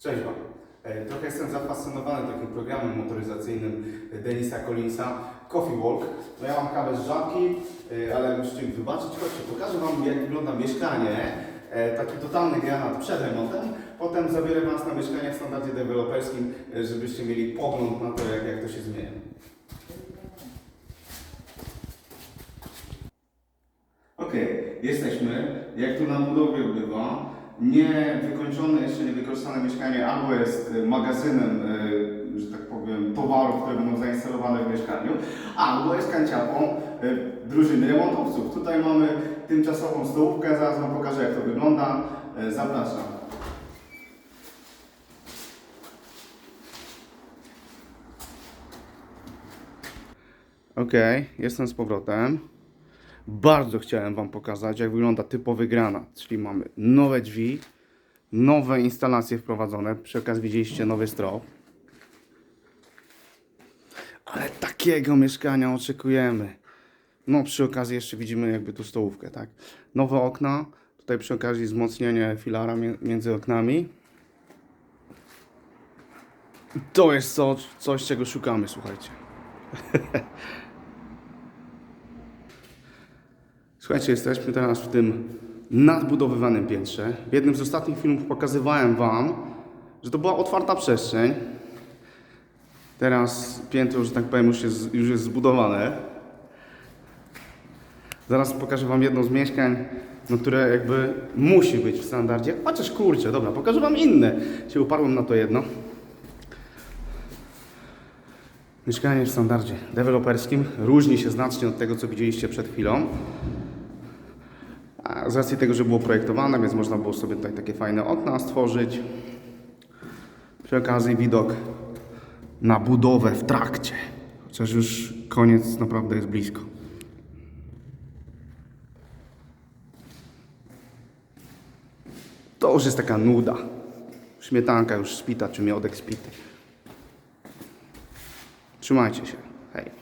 Cześć Wam. E, Trochę jestem zafascynowany takim programem motoryzacyjnym Denisa Collinsa, Coffee Walk. No ja mam kawę z żabki, e, ale musicie mi wybaczyć. Chodźcie, pokażę Wam jak wygląda mieszkanie. E, Taki totalny granat przed remontem. Potem zabiorę Was na mieszkanie w standardzie deweloperskim, żebyście mieli pogląd na to, jak, jak to się zmienia. Okej, jesteśmy. Jak tu na budowie bywa, niewykończone, jeszcze niewykorzystane mieszkanie albo jest e, magazynem, e, że tak powiem, towarów, które będą zainstalowane w mieszkaniu, albo jest kanciapą e, drużyny remontowców. Tutaj mamy tymczasową stołówkę, zaraz Wam pokażę jak to wygląda. Zapraszam. Okej, jestem z powrotem. Bardzo chciałem Wam pokazać, jak wygląda typowy granat. Czyli mamy nowe drzwi, nowe instalacje wprowadzone. Przy okazji widzieliście nowy strop. Ale takiego mieszkania oczekujemy. No, przy okazji jeszcze widzimy jakby tu stołówkę, tak? Nowe okna. Tutaj przy okazji wzmocnienie filara między oknami. To jest co, coś, czego szukamy, słuchajcie. Słuchajcie, jesteśmy teraz w tym nadbudowywanym piętrze. W jednym z ostatnich filmów pokazywałem Wam, że to była otwarta przestrzeń. Teraz piętro, że tak powiem, już jest, już jest zbudowane. Zaraz pokażę Wam jedno z mieszkań, no, które jakby musi być w standardzie. Chociaż kurczę, dobra, pokażę Wam inne. Się uparłem na to jedno. Mieszkanie w standardzie deweloperskim różni się znacznie od tego, co widzieliście przed chwilą. Z racji tego, że było projektowane, więc można było sobie tutaj takie fajne okna stworzyć. Przy okazji widok na budowę w trakcie. Chociaż już koniec naprawdę jest blisko. To już jest taka nuda. Śmietanka już spita, czy miodek spity. Trzymajcie się. Hej.